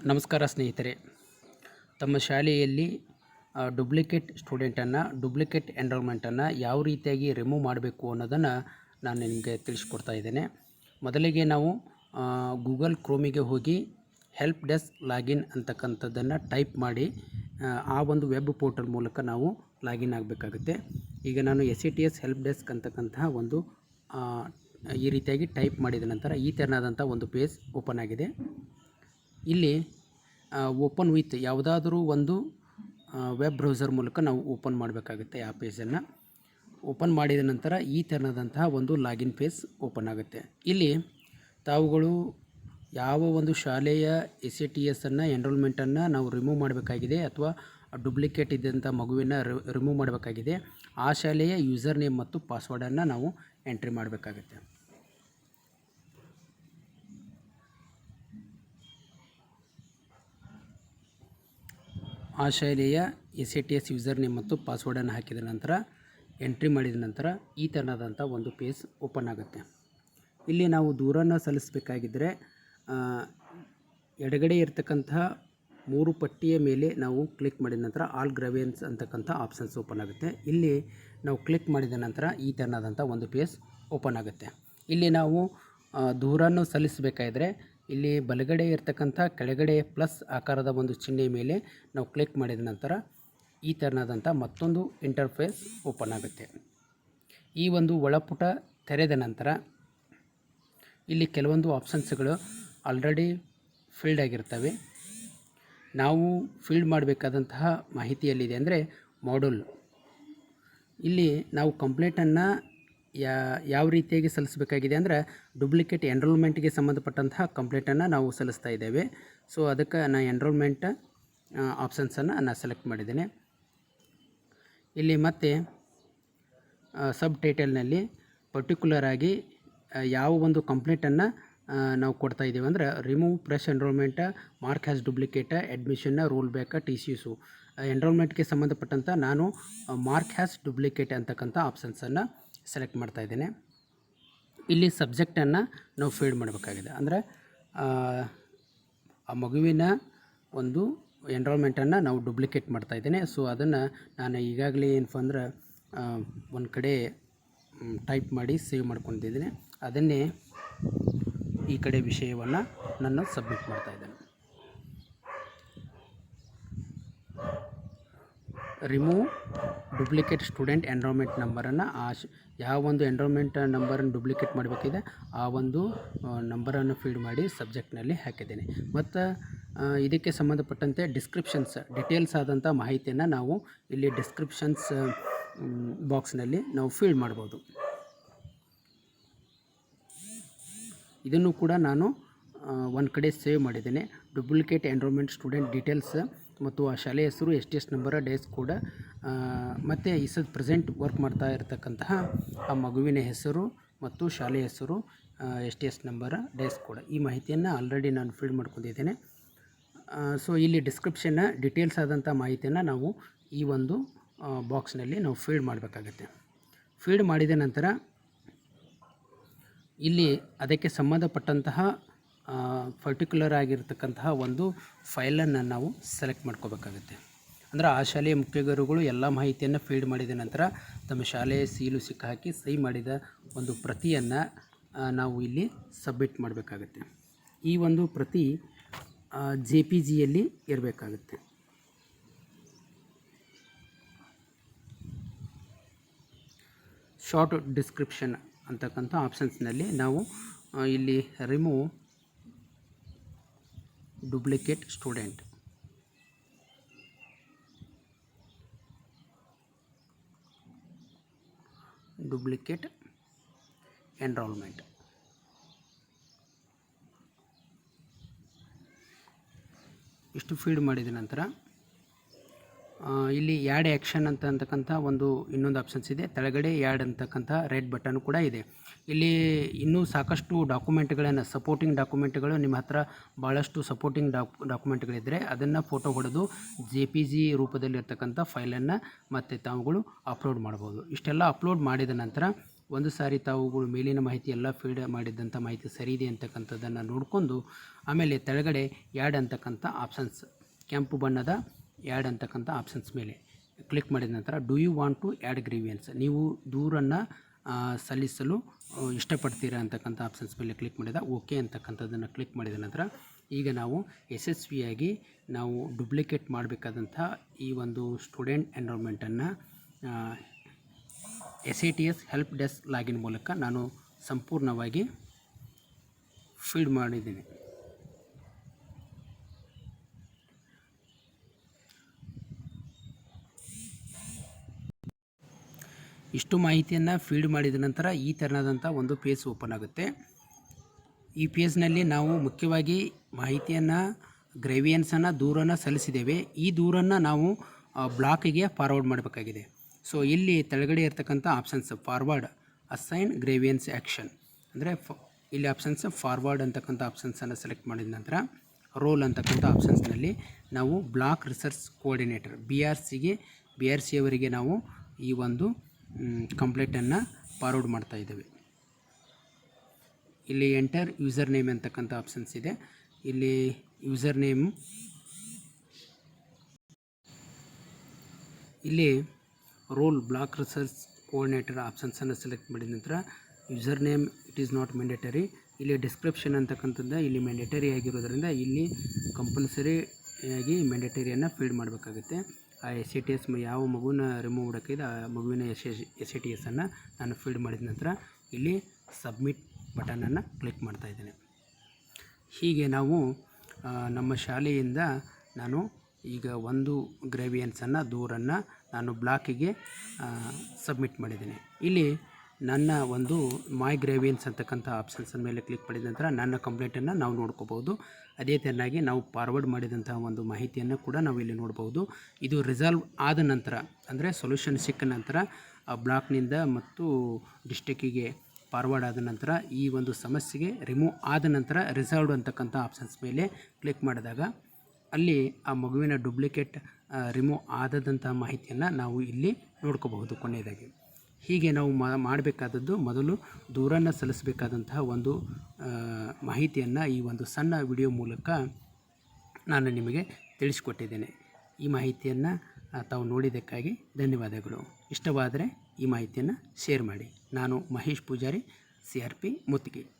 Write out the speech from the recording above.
ನಮಸ್ಕಾರ ಸ್ನೇಹಿತರೆ. ತಮ್ಮ ಶಾಲೆಯಲ್ಲಿ ಡುಪ್ಲಿಕೇಟ್ ಸ್ಟೂಡೆಂಟನ್ನು ಡುಪ್ಲಿಕೇಟ್ ಎನ್ರೋಲ್ಮೆಂಟನ್ನು ಯಾವ ರೀತಿಯಾಗಿ ರಿಮೂವ್ ಮಾಡಬೇಕು ಅನ್ನೋದನ್ನು ನಾನು ನಿಮಗೆ ತಿಳಿಸ್ಕೊಡ್ತಾ ಇದ್ದೇನೆ. ಮೊದಲಿಗೆ ನಾವು ಗೂಗಲ್ ಕ್ರೋಮಿಗೆ ಹೋಗಿ ಹೆಲ್ಪ್ ಡೆಸ್ಕ್ ಲಾಗಿನ್ ಅಂತಕ್ಕಂಥದ್ದನ್ನು ಟೈಪ್ ಮಾಡಿ ಆ, ಒಂದು ವೆಬ್ ಪೋರ್ಟಲ್ ಮೂಲಕ ನಾವು ಲಾಗಿನ್ ಆಗಬೇಕಾಗುತ್ತೆ. ಈಗ ನಾನು S C T S help desk ಅಂತಕ್ಕಂತಹ ಒಂದು ಈ ರೀತಿಯಾಗಿ ಟೈಪ್ ಮಾಡಿದ ನಂತರ ಈ ತೆರನಾದಂಥ ಒಂದು ಪೇಜ್ ಓಪನ್ ಆಗಿದೆ. ಇಲ್ಲಿ ಓಪನ್ ವಿತ್ ಯಾವುದಾದರೂ ಒಂದು ವೆಬ್ ಬ್ರೌಸರ್ ಮೂಲಕ ನಾವು ಓಪನ್ ಮಾಡಬೇಕಾಗುತ್ತೆ ಆ ಪೇಜನ್ನು ಓಪನ್ ಮಾಡಿದ ನಂತರ ಈ ತೆರನಾದಂತಹ ಒಂದು ಲಾಗಿನ್ ಪೇಜ್ ಓಪನ್ ಆಗುತ್ತೆ. ಇಲ್ಲಿ ತಾವುಗಳು ಯಾವ ಒಂದು ಶಾಲೆಯ ಎಸ್ ಎ ಟಿ ಎಸ್ಸನ್ನು ಎನ್ರೋಲ್ಮೆಂಟನ್ನು ನಾವು ರಿಮೂವ್ ಮಾಡಬೇಕಾಗಿದೆ ಅಥವಾ ಡುಪ್ಲಿಕೇಟ್ ಇದ್ದಂಥ ಮಗುವಿನ ರಿಮೂವ್ ಮಾಡಬೇಕಾಗಿದೆ. ಆ ಶಾಲೆಯ ಯೂಸರ್ ನೇಮ್ ಮತ್ತು ಪಾಸ್ವರ್ಡನ್ನು ನಾವು ಎಂಟ್ರಿ ಮಾಡಬೇಕಾಗುತ್ತೆ. ಆ ಶೈಲಿಯ S A T S user name ಮತ್ತು ಪಾಸ್ವರ್ಡನ್ನು ಹಾಕಿದ ನಂತರ, ಎಂಟ್ರಿ ಮಾಡಿದ ನಂತರ ಈ ಥರನಾದಂಥ ಒಂದು ಪೇಜ್ ಓಪನ್ ಆಗುತ್ತೆ. ಇಲ್ಲಿ ನಾವು ದೂರನ್ನು ಸಲ್ಲಿಸಬೇಕಾಗಿದ್ದರೆ ಎಡಗಡೆ ಇರತಕ್ಕಂತಹ ಮೂರು ಪಟ್ಟಿಯ ಮೇಲೆ ನಾವು ಕ್ಲಿಕ್ ಮಾಡಿದ ನಂತರ ಆಲ್ ಗ್ರವೇನ್ಸ್ ಅಂತಕ್ಕಂಥ ಆಪ್ಷನ್ಸ್ ಓಪನ್ ಆಗುತ್ತೆ. ಇಲ್ಲಿ ನಾವು ಕ್ಲಿಕ್ ಮಾಡಿದ ನಂತರ ಈ ಥರನಾದಂಥ ಒಂದು ಪೇಜ್ ಓಪನ್ ಆಗುತ್ತೆ. ಇಲ್ಲಿ ನಾವು ದೂರನ್ನು ಸಲ್ಲಿಸಬೇಕಾದ್ರೆ ಇಲ್ಲಿ ಬಲಗಡೆ ಇರತಕ್ಕಂಥ ಕೆಳಗಡೆ ಪ್ಲಸ್ ಆಕಾರದ ಒಂದು ಚಿಹ್ನೆ ಮೇಲೆ ನಾವು ಕ್ಲಿಕ್ ಮಾಡಿದ ನಂತರ ಈ ಥರನಾದಂಥ ಮತ್ತೊಂದು ಇಂಟರ್ಫೇಸ್ ಓಪನ್ ಆಗುತ್ತೆ. ಈ ಒಂದು ಒಳಪುಟ ತೆರೆದ ನಂತರ ಇಲ್ಲಿ ಕೆಲವೊಂದು ಆಪ್ಷನ್ಸ್ಗಳು ಆಲ್ರೆಡಿ ಫಿಲ್ಡ್ ಆಗಿರ್ತವೆ. ನಾವು ಫಿಲ್ಡ್ ಮಾಡಬೇಕಾದಂತಹ ಮಾಹಿತಿಯಲ್ಲಿದೆ ಅಂದರೆ ಮಾಡ್ಯೂಲ್. ಇಲ್ಲಿ ನಾವು ಕಂಪ್ಲೇಂಟನ್ನು ಯಾ, ಯಾವ ರೀತಿಯಾಗಿ ಸಲ್ಲಿಸಬೇಕಾಗಿದೆ ಅಂದರೆ ಡುಪ್ಲಿಕೇಟ್ ಎನ್ರೋಲ್ಮೆಂಟ್ಗೆ ಸಂಬಂಧಪಟ್ಟಂತಹ ಕಂಪ್ಲೇಂಟನ್ನು ನಾವು ಸಲ್ಲಿಸ್ತಾ ಇದ್ದೇವೆ. ಸೊ ಅದಕ್ಕೆ ನಾನು ಎನ್ರೋಲ್ಮೆಂಟ್ ಆಪ್ಷನ್ಸನ್ನು ನಾನು ಸೆಲೆಕ್ಟ್ ಮಾಡಿದ್ದೇನೆ. ಇಲ್ಲಿ ಮತ್ತೆ ಸಬ್ ಟೈಟಲ್ನಲ್ಲಿ ಪರ್ಟಿಕ್ಯುಲರ್ ಆಗಿ ಯಾವ ಒಂದು ಕಂಪ್ಲೇಂಟನ್ನು ನಾವು ಕೊಡ್ತಾ ಇದ್ದೀವಿ ಅಂದರೆ remove fresh enrolment mark has duplicate ಅಡ್ಮಿಷನ್ನ roll back T C ಯುಸು ಎನ್ರೋಲ್ಮೆಂಟ್ಗೆ ಸಂಬಂಧಪಟ್ಟಂಥ ನಾನು ಮಾರ್ಕ್ ಹ್ಯಾಸ್ ಡುಪ್ಲಿಕೇಟ್ ಅಂತಕ್ಕಂಥ ಆಪ್ಷನ್ಸನ್ನು ಸೆಲೆಕ್ಟ್ ಮಾಡ್ತಾ ಇದ್ದೇನೆ. ಇಲ್ಲಿ ಸಬ್ಜೆಕ್ಟನ್ನು ನಾವು ಫೀಡ್ ಮಾಡಬೇಕಾಗಿದೆ. ಅಂದರೆ, ಆ ಮಗುವಿನ ಒಂದು ಎನ್ರೋಲ್ಮೆಂಟನ್ನು ನಾವು ಡುಪ್ಲಿಕೇಟ್ ಮಾಡ್ತಾ ಇದ್ದೇನೆ. ಸೊ ಅದನ್ನು ನಾನು ಈಗಾಗಲೇ ಏನಪ್ಪ ಅಂದ್ರೆ ಒಂದು ಕಡೆ ಟೈಪ್ ಮಾಡಿ ಸೇವ್ ಮಾಡ್ಕೊಂಡಿದ್ದೀನಿ. ಅದನ್ನೇ ಈ ಕಡೆ ವಿಷಯವನ್ನು ನಾನು ಸಬ್ಮಿಟ್ ಮಾಡ್ತಾ ಇದ್ದೇನೆ. ರಿಮೂವ್ ಡುಪ್ಲಿಕೇಟ್ ಸ್ಟೂಡೆಂಟ್ ಎನ್ರೋಲ್ಮೆಂಟ್ ನಂಬರನ್ನು ಆ ಯಾವ ಒಂದು ಎನ್ರೋಲ್ಮೆಂಟ್ ನಂಬರನ್ನು ಡುಪ್ಲಿಕೇಟ್ ಮಾಡಬೇಕಿದೆ, ಆ ಒಂದು ನಂಬರನ್ನು ಫೀಡ್ ಮಾಡಿ ಸಬ್ಜೆಕ್ಟ್ನಲ್ಲಿ ಹಾಕಿದ್ದೇನೆ. ಮತ್ತು ಇದಕ್ಕೆ ಸಂಬಂಧಪಟ್ಟಂತೆ ಡಿಸ್ಕ್ರಿಪ್ಷನ್ಸ್ ಡಿಟೇಲ್ಸ್ ಆದಂಥ ಮಾಹಿತಿಯನ್ನು ನಾವು ಇಲ್ಲಿ ಡಿಸ್ಕ್ರಿಪ್ಷನ್ಸ್ ಬಾಕ್ಸ್ನಲ್ಲಿ ನಾವು ಫೀಡ್ ಮಾಡ್ಬೋದು. ಇದನ್ನು ಕೂಡ ನಾನು ಒಂದು ಕಡೆ ಸೇವ್ ಮಾಡಿದ್ದೇನೆ. ಡುಪ್ಲಿಕೇಟ್ ಎನ್ರೋಲ್ಮೆಂಟ್ ಸ್ಟೂಡೆಂಟ್ ಡೀಟೇಲ್ಸ್ ಮತ್ತು ಆ ಶಾಲೆಯ ಹೆಸರು ಎಸ್ ಟಿ ಎಸ್ ನಂಬರ ಡೇಸ್ ಕೂಡ ಮತ್ತು ಈ ಸದ್ ಪ್ರೆಸೆಂಟ್ ವರ್ಕ್ ಮಾಡ್ತಾ ಇರತಕ್ಕಂತಹ ಆ ಮಗುವಿನ ಹೆಸರು ಮತ್ತು ಶಾಲೆಯ ಹೆಸರು ಎಸ್ ಟಿ ಎಸ್ ನಂಬರ ಡೇಸ್ ಕೂಡ. ಈ ಮಾಹಿತಿಯನ್ನು ಆಲ್ರೆಡಿ ನಾನು ಫೀಡ್ ಮಾಡ್ಕೊಂಡಿದ್ದೇನೆ. ಸೊ ಇಲ್ಲಿ ಡಿಸ್ಕ್ರಿಪ್ಷನ್ನ ಡಿಟೇಲ್ಸ್ ಆದಂಥ ಮಾಹಿತಿಯನ್ನು ನಾವು ಈ ಒಂದು ಬಾಕ್ಸ್ನಲ್ಲಿ ನಾವು ಫೀಡ್ ಮಾಡಬೇಕಾಗತ್ತೆ. ಫೀಡ್ ಮಾಡಿದ ನಂತರ ಇಲ್ಲಿ ಅದಕ್ಕೆ ಸಂಬಂಧಪಟ್ಟಂತಹ ಪರ್ಟಿಕ್ಯುಲರ್ ಆಗಿರ್ತಕ್ಕಂತಹ ಒಂದು ಫೈಲನ್ನು ನಾವು ಸೆಲೆಕ್ಟ್ ಮಾಡ್ಕೋಬೇಕಾಗುತ್ತೆ. ಅಂದರೆ ಆ ಶಾಲೆಯ ಮುಖ್ಯ ಗುರುಗಳು ಎಲ್ಲ ಮಾಹಿತಿಯನ್ನು ಫೀಡ್ ಮಾಡಿದ ನಂತರ ತಮ್ಮ ಶಾಲೆಯ ಸೀಲು ಸಿಕ್ಕ ಹಾಕಿ ಸಹಿ ಮಾಡಿದ ಒಂದು ಪ್ರತಿಯನ್ನು ನಾವು ಇಲ್ಲಿ ಸಬ್ಮಿಟ್ ಮಾಡಬೇಕಾಗುತ್ತೆ. ಈ ಒಂದು ಪ್ರತಿ ಜೆ ಪಿ ಜಿಯಲ್ಲಿ ಇರಬೇಕಾಗುತ್ತೆ. ಶಾರ್ಟ್ ಡಿಸ್ಕ್ರಿಪ್ಷನ್ ಅಂತಕ್ಕಂಥ ಆಪ್ಷನ್ಸ್ನಲ್ಲಿ ನಾವು ಇಲ್ಲಿ remove duplicate student duplicate enrolment ಇಷ್ಟು ಫೀಡ್ ಮಾಡಿದ ನಂತರ ಆ, ಇಲ್ಲಿ ಯಾಡ್ ಆ್ಯಕ್ಷನ್ ಅಂತ ಅಂತಕ್ಕಂಥ ಒಂದು ಇನ್ನೊಂದು ಆಪ್ಷನ್ಸ್ ಇದೆ. ಕೆಳಗಡೆ ಯಾಡ್ ಅಂತಕ್ಕಂಥ ರೆಡ್ ಬಟನ್ ಕೂಡ ಇದೆ. ಇಲ್ಲಿ ಇನ್ನೂ ಸಾಕಷ್ಟು ಡಾಕ್ಯುಮೆಂಟ್ಗಳನ್ನು ಸಪೋರ್ಟಿಂಗ್ ಡಾಕ್ಯುಮೆಂಟ್ಗಳು ನಿಮ್ಮ ಹತ್ರ ಭಾಳಷ್ಟು ಸಪೋರ್ಟಿಂಗ್ ಡಾಕ್ ಡಾಕ್ಯುಮೆಂಟ್ಗಳಿದ್ದರೆ ಅದನ್ನು ಫೋಟೋ ಹೊಡೆದು ಜೆ ಪಿ ಜಿ ರೂಪದಲ್ಲಿರ್ತಕ್ಕಂಥ ಫೈಲನ್ನು ಮತ್ತು ತಾವುಗಳು ಅಪ್ಲೋಡ್ ಮಾಡ್ಬೋದು. ಇಷ್ಟೆಲ್ಲ ಅಪ್ಲೋಡ್ ಮಾಡಿದ ನಂತರ ಒಂದು ಸಾರಿ ತಾವುಗಳು ಮೇಲಿನ ಮಾಹಿತಿ ಎಲ್ಲ ಫೀಡ್ ಮಾಡಿದ್ದಂಥ ಮಾಹಿತಿ ಸರಿ ಇದೆ ಅಂತಕ್ಕಂಥದ್ದನ್ನು ನೋಡಿಕೊಂಡು ಆಮೇಲೆ ತೆಳಗಡೆ ಯಾಡ್ ಅಂತಕ್ಕಂಥ ಆಪ್ಷನ್ಸ್ ಕೆಂಪು ಬಣ್ಣದ ಯಾಡ್ ಅಂತಕ್ಕಂಥ ಆಪ್ಷನ್ಸ್ ಮೇಲೆ ಕ್ಲಿಕ್ ಮಾಡಿದ ನಂತರ do you want to add grievances ನೀವು ದೂರನ್ನು ಸಲ್ಲಿಸಲು ಇಷ್ಟಪಡ್ತೀರಾ ಅಂತಕ್ಕಂಥ ಆಪ್ಷನ್ಸ್ ಮೇಲೆ ಕ್ಲಿಕ್ ಮಾಡಿದ ಓಕೆ ಅಂತಕ್ಕಂಥದ್ದನ್ನು ಕ್ಲಿಕ್ ಮಾಡಿದ ನಂತರ, ಈಗ ನಾವು ಯಶಸ್ವಿಯಾಗಿ ನಾವು ಡುಪ್ಲಿಕೇಟ್ ಮಾಡಬೇಕಾದಂಥ ಈ ಒಂದು student ಎನ್ರೋಲ್ಮೆಂಟನ್ನು S A T S help desk login ಮೂಲಕ ನಾನು ಸಂಪೂರ್ಣವಾಗಿ ಫೀಡ್ ಮಾಡಿದ್ದೀನಿ. ಇಷ್ಟು ಮಾಹಿತಿಯನ್ನು ಫೀಡ್ ಮಾಡಿದ ನಂತರ ಈ ಥರನಾದಂಥ ಒಂದು ಪೇಜ್ ಓಪನ್ ಆಗುತ್ತೆ. ಈ ಪೇಜ್ನಲ್ಲಿ ನಾವು ಮುಖ್ಯವಾಗಿ ಮಾಹಿತಿಯನ್ನು ಗ್ರೇವಿಯನ್ಸನ್ನು ದೂರನ್ನು ಸಲ್ಲಿಸಿದ್ದೇವೆ. ಈ ದೂರನ್ನು ನಾವು ಬ್ಲಾಕಿಗೆ ಫಾರ್ವರ್ಡ್ ಮಾಡಬೇಕಾಗಿದೆ. ಸೊ, ಇಲ್ಲಿ ತೆಳಗಡೆ ಇರ್ತಕ್ಕಂಥ options forward, assign grievances action ಅಂದರೆ ಫ, ಇಲ್ಲಿ ಆಪ್ಷನ್ಸ್ ಫಾರ್ವರ್ಡ್ ಅಂತಕ್ಕಂಥ ಆಪ್ಷನ್ಸನ್ನು ಸೆಲೆಕ್ಟ್ ಮಾಡಿದ ನಂತರ, ರೋಲ್ ಅಂತಕ್ಕಂಥ ಆಪ್ಷನ್ಸ್ನಲ್ಲಿ ನಾವು block research coordinator B R ಸಿಗೆ ಬಿ ಆರ್ ಸಿ ಅವರಿಗೆ ನಾವು ಈ ಒಂದು ಕಂಪ್ಲೇಂಟನ್ನು ಫಾರ್ವರ್ಡ್ ಮಾಡ್ತಾ ಇದ್ದೇವೆ. ಇಲ್ಲಿ ಎಂಟರ್ ಯೂಸರ್ ನೇಮ್ ಅಂತಕ್ಕಂಥ ಆಪ್ಷನ್ಸ್ ಇದೆ. ಇಲ್ಲಿ ಯೂಸರ್ ನೇಮ್ ಇಲ್ಲಿ ರೋಲ್ ಬ್ಲಾಕ್ ರಿಸರ್ಚ್ ಕೋಆರ್ಡಿನೇಟರ್ ಆಪ್ಷನ್ಸನ್ನು ಸೆಲೆಕ್ಟ್ ಮಾಡಿದ ನಂತರ user name it is not mandatory ಇಲ್ಲಿ ಡಿಸ್ಕ್ರಿಪ್ಷನ್ ಅಂತಕ್ಕಂಥದ್ದು ಇಲ್ಲಿ ಮ್ಯಾಂಡೇಟರಿ ಆಗಿರೋದ್ರಿಂದ ಇಲ್ಲಿ ಕಂಪಲ್ಸರಿ ಆಗಿ ಮ್ಯಾಂಡೇಟರಿಯನ್ನು ಫೀಡ್ ಮಾಡಬೇಕಾಗುತ್ತೆ. ಆ ಎಸ್ ಸಿ ಟಿ ಎಸ್ ಯಾವ ಮಗುನ ರಿಮೂವ್ ಮಾಡೋಕ್ಕಿದೆ, ಆ ಮಗುವಿನ ಎಸ್ ಎಸ್ ಸಿ ಟಿ ಎಸ್ಸನ್ನು ನಾನು ಫೀಡ್ ಮಾಡಿದ ನಂತರ ಇಲ್ಲಿ ಸಬ್ಮಿಟ್ ಬಟನನ್ನು ಕ್ಲಿಕ್ ಮಾಡ್ತಾ ಇದ್ದೇನೆ. ಹೀಗೆ ನಾವು ನಮ್ಮ ಶಾಲೆಯಿಂದ ನಾನು ಈಗ ಒಂದು ಗ್ರೇವಿಯನ್ಸನ್ನು ದೂರನ್ನು ನಾನು ಬ್ಲಾಕಿಗೆ ಸಬ್ಮಿಟ್ ಮಾಡಿದ್ದೇನೆ. ಇಲ್ಲಿ ನನ್ನ ಒಂದು ಮೈ ಗ್ರೇವಿಯನ್ಸ್ ಅಂತಕ್ಕಂಥ ಆಪ್ಷನ್ಸ್ ಮೇಲೆ ಕ್ಲಿಕ್ ಮಾಡಿದ ನಂತರ ನನ್ನ ಕಂಪ್ಲೇಂಟನ್ನು ನಾವು ನೋಡ್ಕೋಬೋದು ಅದೇ ತೆರನಾಗಿ ನಾವು ಫಾರ್ವರ್ಡ್ ಮಾಡಿದಂತಹ ಒಂದು ಮಾಹಿತಿಯನ್ನು ಕೂಡ ನಾವು ಇಲ್ಲಿ ನೋಡ್ಬೋದು ಇದು ರಿಸಾಲ್ವ್ ಆದ ನಂತರ, ಅಂದರೆ ಸೊಲ್ಯೂಷನ್ ಸಿಕ್ಕ ನಂತರ, ಆ ಬ್ಲಾಕ್ನಿಂದ ಮತ್ತು ಡಿಸ್ಟಿಕ್ಕಿಗೆ ಫಾರ್ವರ್ಡ್ ಆದ ನಂತರ ಈ ಒಂದು ಸಮಸ್ಯೆಗೆ ರಿಮೂವ್ ಆದ ನಂತರ ರಿಸಾಲ್ವ್ ಅಂತಕ್ಕಂಥ ಆಪ್ಷನ್ಸ್ ಮೇಲೆ ಕ್ಲಿಕ್ ಮಾಡಿದಾಗ ಅಲ್ಲಿ ಆ ಮಗುವಿನ ಡುಪ್ಲಿಕೇಟ್ ರಿಮೂವ್ ಆದದಂಥ ಮಾಹಿತಿಯನ್ನು ನಾವು ಇಲ್ಲಿ ನೋಡ್ಕೋಬಹುದು ಕೊನೆಯದಾಗಿ. ಹೀಗೆ ನಾವು ಮಾಡಬೇಕಾದದ್ದು ಮೊದಲು ದೂರನ್ನು ಸಲ್ಲಿಸಬೇಕಾದಂತಹ ಒಂದು ಮಾಹಿತಿಯನ್ನು ಈ ಒಂದು ಸಣ್ಣ ವಿಡಿಯೋ ಮೂಲಕ ನಾನು ನಿಮಗೆ ತಿಳಿಸಿಕೊಟ್ಟಿದ್ದೇನೆ. ಈ ಮಾಹಿತಿಯನ್ನು ತಾವು ನೋಡಿದ್ದಕ್ಕಾಗಿ ಧನ್ಯವಾದಗಳು. ಇಷ್ಟವಾದರೆ ಈ ಮಾಹಿತಿಯನ್ನು ಶೇರ್ ಮಾಡಿ. ನಾನು Mahesh Pujari, C R P ಮುತ್ತಿಗೆ.